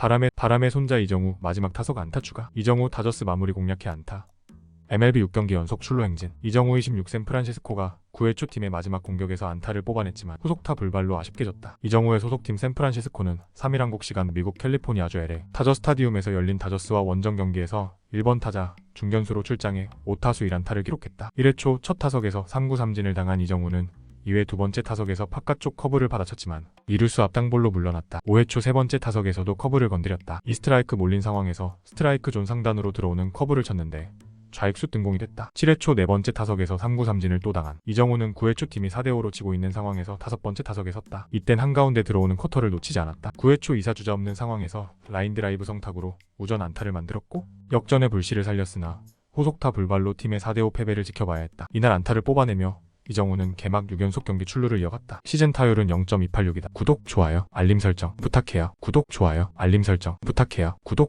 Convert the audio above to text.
바람의 바람의 손자 이정우 마지막 타석 안타 추가. 이정우 다저스 마무리 공략해 안타. MLB 6경기 연속 출루 행진. 이정우의 16세 프란시스코가 9회 초 팀의 마지막 공격에서 안타를 뽑아냈지만 후속타 불발로 아쉽게 졌다. 이정우의 소속팀 샌프란시스코는 3일 한국 시간 미국 캘리포니아주 LA 타저 스타디움에서 열린 다저스와 원정 경기에서 1번 타자 중견수로 출장해 5타수 1안타를 기록했다. 1회 초 첫 타석에서 3구 삼진을 당한 이정우는 2회 두 번째 타석에서 바깥쪽 커브를 받아쳤지만 이루수 앞당볼로 물러났다. 5회 초 세 번째 타석에서도 커브를 건드렸다. 이 스트라이크 몰린 상황에서 스트라이크 존 상단으로 들어오는 커브를 쳤는데 좌익수 등공이 됐다. 7회 초 네 번째 타석에서 3구 삼진을 또 당한 이정우는 9회 초 팀이 4대5로 지고 있는 상황에서 다섯 번째 타석에 섰다. 이땐 한가운데 들어오는 커터를 놓치지 않았다. 9회 초 2사 주자 없는 상황에서 라인 드라이브 성탁으로 우전 안타를 만들었고 역전의 불씨를 살렸으나 호속타 불발로 팀의 4대5 패배를 지켜봐야 했다. 이날 안타를 뽑아내며 이정우는 개막 6연속 경기 출루를 이어갔다. 시즌 타율은 0.286이다. 구독, 좋아요, 알림 설정 부탁해요. 구독, 좋아요, 알림 설정 부탁해요. 구독